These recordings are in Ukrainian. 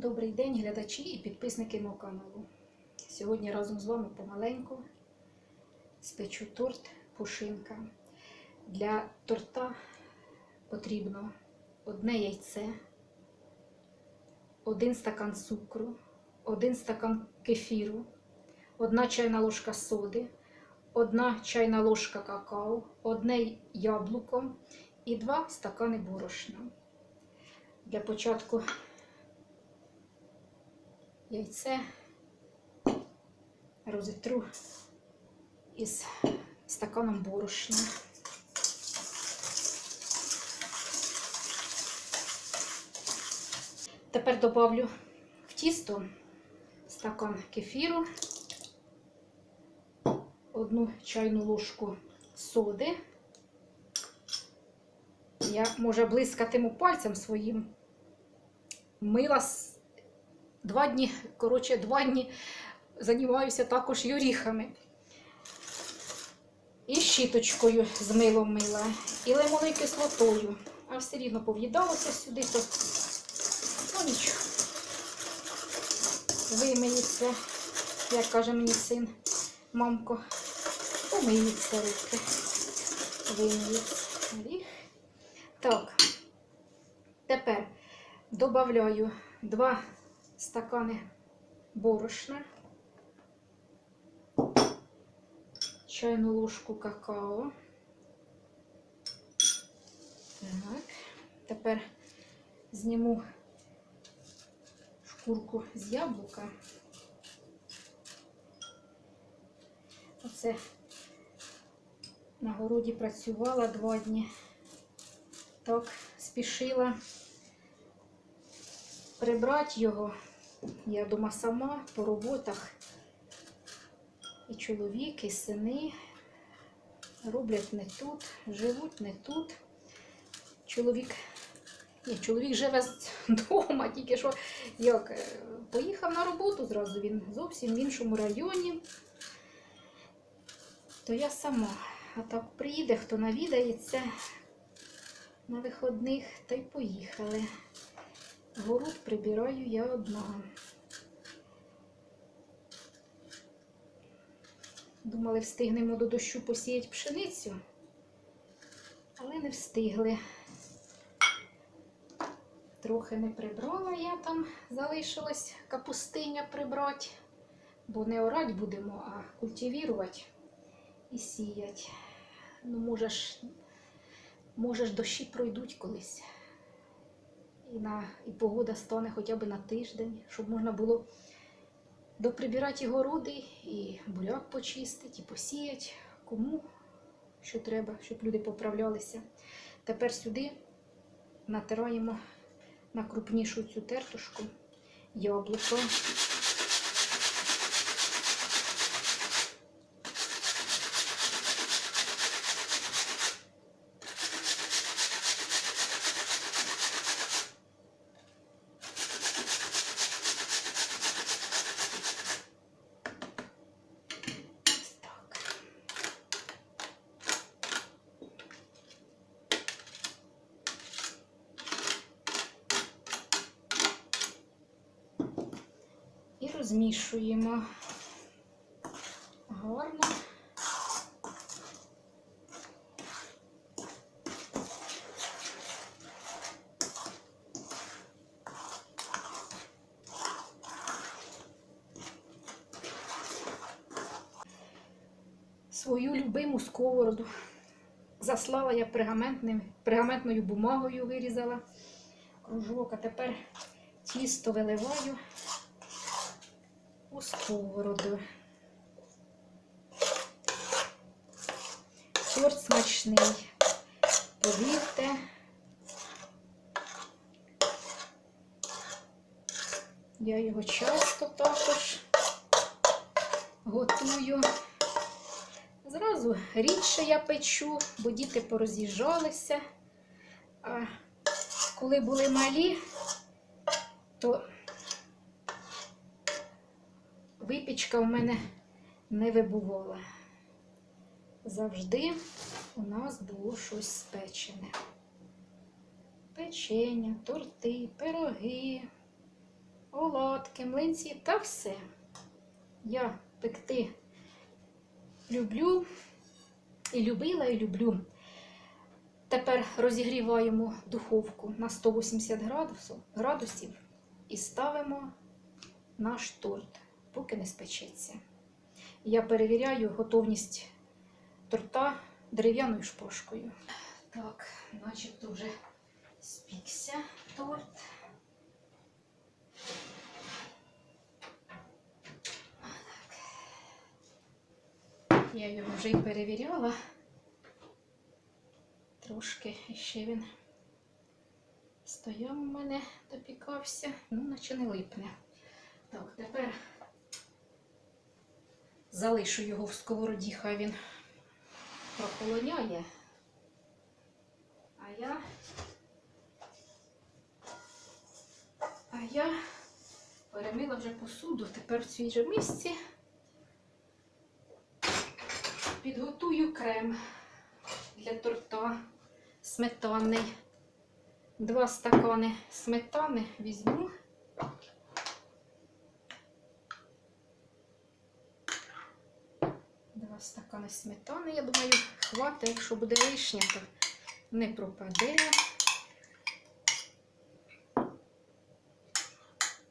Добрий день, глядачі і підписники мого каналу. Сьогодні разом з вами помаленьку спечу торт пушинка. Для торта потрібно одне яйце, один стакан цукру, один стакан кефіру, одна чайна ложка соди, одна чайна ложка какао, одне яблуко і два стакани борошна. Для початку яйце розітру із стаканом борошна. Тепер добавлю в тісто стакан кефіру, одну чайну ложку соди. Я, може, блискатиму пальцем своїм. Мила два дні, коротше, два дні займаюся також й оріхами. І щіточкою з милом мила, і лимонною кислотою. А все рівно пов'їдалося сюди, то ну нічого. Вимиється, як каже мені син, мамко, помиються руки. Вимиється оріх. Так, тепер додаю 2 стакани борошна, чайну ложку какао. Так, тепер зніму шкурку з яблука. Оце на городі працювала два дні. Так, спішила прибрати його. Я дома сама по роботах. І чоловік, і сини роблять не тут, живуть не тут. Чоловік, ні, чоловік живе вдома, тільки що як е, поїхав на роботу зразу, він зовсім в іншому районі. То я сама. А так приїде, хто навідається на виходних, та й поїхали. Город прибираю я одна. Думали, встигнемо до дощу посіяти пшеницю, але не встигли. Трохи не прибрала я там, залишилась капустиня прибрати, бо не орать будемо, а культивірувати і сіяти. Ну, може ж, може ж дощі пройдуть колись і, на, і погода стане хоча б на тиждень, щоб можна було доприбирати городи, і буряк почистити, і посіяти, кому що треба, щоб люди поправлялися. Тепер сюди натираємо на крупнішу цю тертушку яблуко. Розмішуємо гарно. Свою любиму сковороду заслала я пергаментним, пергаментною бумагою вирізала. Кружок, а тепер тісто виливаю у сковороду. Торт смачний. Повірте. Я його часто також готую. Зразу рідше я печу, бо діти пороз'їжджалися. А коли були малі, то випічка у мене не вибувала. Завжди у нас було щось спечене. Печення, торти, пироги, оладки, млинці та все. Я пекти люблю і любила, і люблю. Тепер розігріваємо духовку на 180 градусів, градусів і ставимо наш торт, поки не спечеться. Я перевіряю готовність торта дерев'яною шпажкою. Так, начебто вже спікся торт. Я його вже й перевіряла. Трошки ще він стояв у мене, допікався, ну, наче не липне. Так, тепер залишу його в сковороді, хай він прохолоняє. А я. А я перемила вже посуду, тепер в цій же місці підготую крем для торта сметанний. Два стакани сметани візьму. Стакани сметани, я думаю, хватить, якщо буде лишнє, то не пропаде.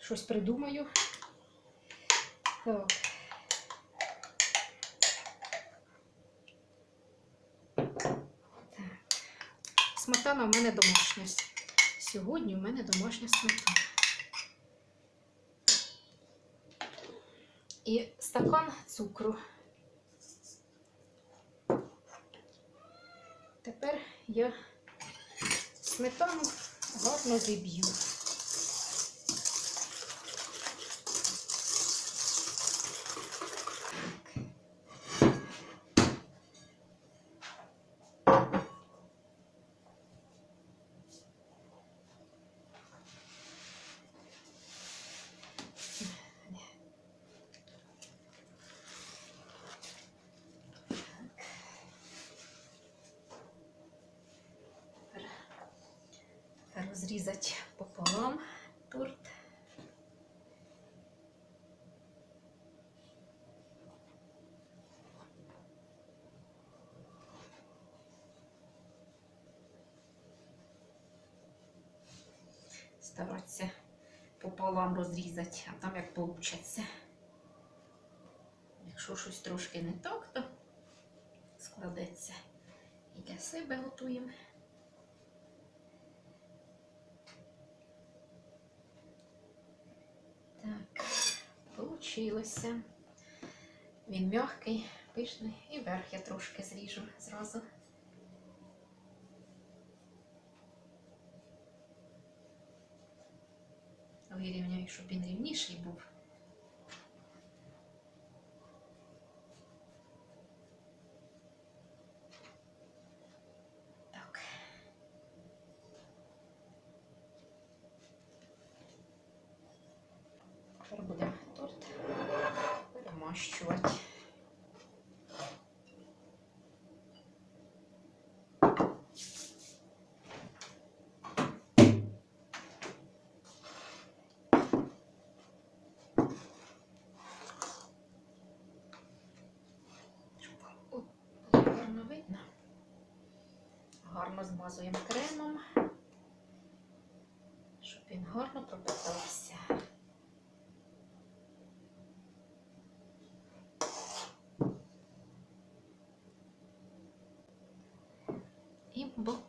Щось придумаю. Так. Сметана в мене домашня. Сьогодні в мене домашня сметана. І стакан цукру. Тепер я сметану гарно зіб'ю. Розрізати пополам торт. Старатися пополам розрізати, а там як вийде. Якщо щось трошки не так, то складеться. І для себе готуємо. Так, получилося. Він м'який, пишний і верх я трошки зріжу зразу. Вирівняю, щоб він рівніший був. Так. Тепер будемо торт перемащувати. Щоб гарно видно. Гарно змазуємо кремом, щоб він гарно пропитався.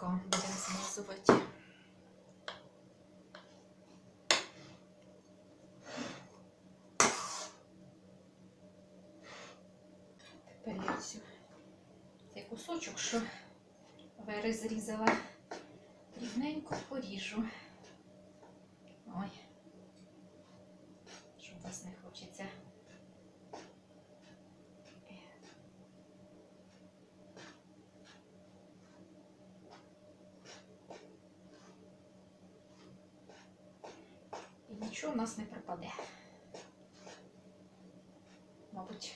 І бока будемо змазувати. Тепер я цю цей кусочок, що вери зрізала, рівненько поріжу. Ой, що у вас не хочеться. І у нас не пропаде. Мабуть,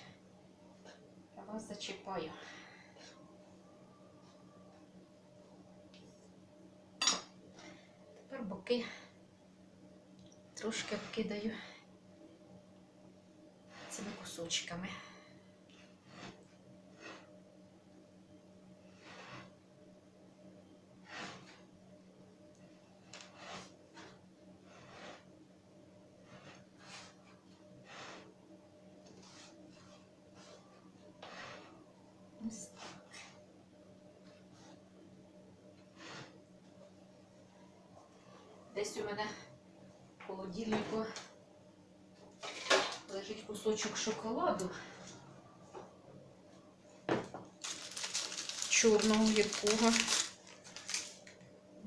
я вас зачіпаю. Тепер боки трошки обкидаю цими кусочками. Ось так. Десь у мене в холодильнику лежить кусочок шоколаду. Чорного гіркого.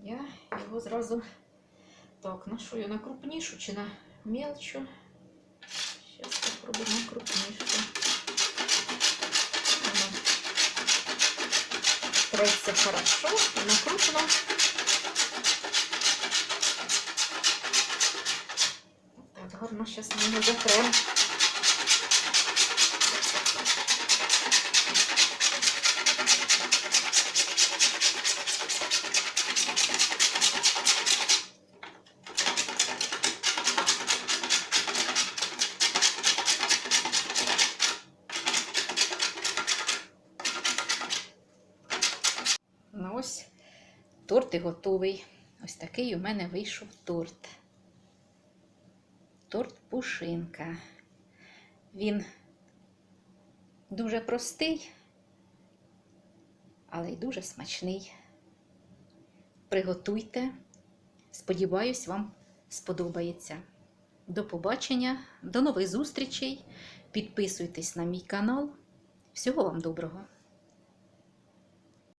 Я його зразу так, на що я на крупнішу чи на мелчу? Зараз попробую на крупнішу. Воно треться хорошо, на крупно. Так, гарно зараз ми його затрем. Ну ось торт і готовий. Ось такий у мене вийшов. Торт пушинка. Він дуже простий, але й дуже смачний. Приготуйте. Сподіваюсь, вам сподобається. До побачення, до нових зустрічей. Підписуйтесь на мій канал. Всього вам доброго!